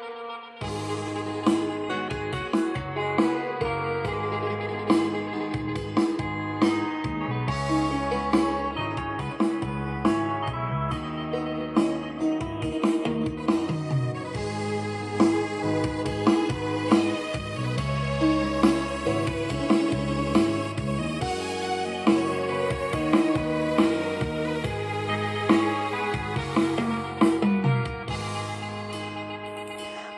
Música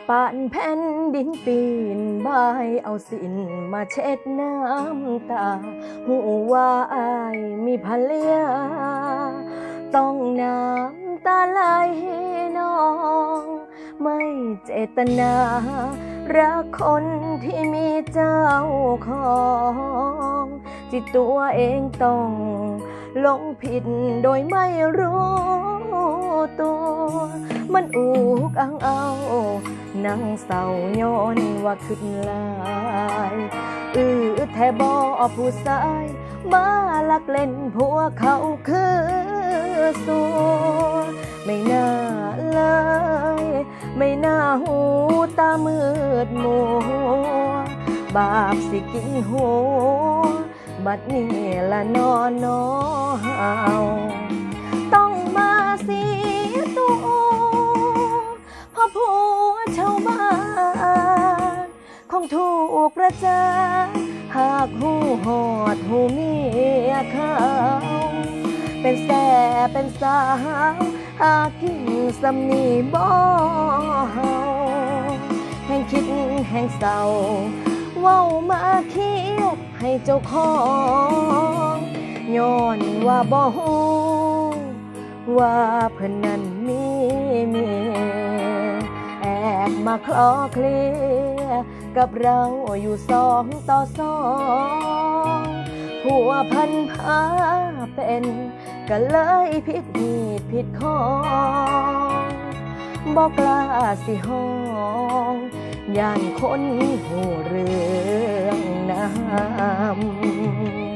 ปานแผ่นดินปีนบายเอาสินมาเช็ดน้ำตาหูว่าอายมีภรรยาต้องน้ำตาไหลนอง ไม่เจตนา รักคนที่มีเจ้าของจิตตัวเองต้องหลงผิดโดยไม่รู้ ตัว มันอุกอังเอานั่งเศร้าย้อนว่าขึ้นลายอือแทบอผู้ชาย มาลักเล่นพวเขาคือสัวไม่น่าเลย ไม่น่าหูตามืดมัวบาปสิกินหัวบัดนี้ละนอนนอเฮาต้องมาเสีย ชาวบ้าน คงถูกประจานหากหูหอดหูเมียเขาเป็นแส่เป็นสาวหากินสำนีบ่เฮาแห่งคิดแห่งเศร้าเว้ามาเครียดให้เจ้าของย้อนว่าบ่ฮู้ว่าเพิ่นนั้นมีเมีย แอบมาคลอเคลียกับเราอยู่สองต่อสองผัวพันพาเป็นก็เลยผิดหีดผิดของบอกกล้าสิห้องย่านคนหูเรื่องน้ำ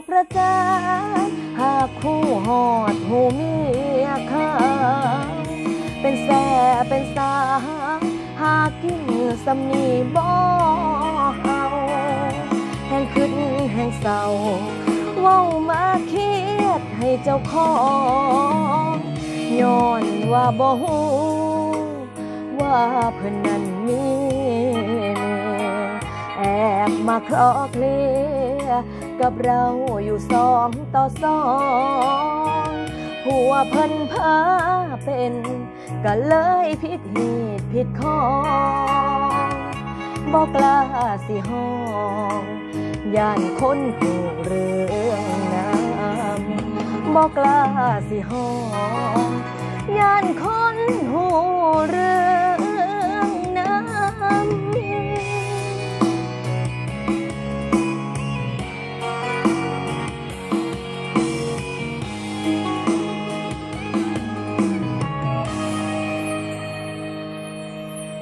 กประจานหากคู่หอดหูเมียเขาเป็นแสเป็นสาหากินสำนีบ่เฮาแห่งขึ้นแห่งเศร้าเว้ามาเครียดให้เจ้าของย้อนว่าบ่ฮู้ว่าเพิ่นนั้นมี แอบมาคลอเคลียร์กับเราอยู่สองต่อสองหัวเพิ่นพาเป็นก็เลยผิดเหตุผิดข้อบอกกล้าสิห้องย่านคนหูเรื่องน้ำบอกกล้าสิห้องย่านคนหูเรื่องน้ำ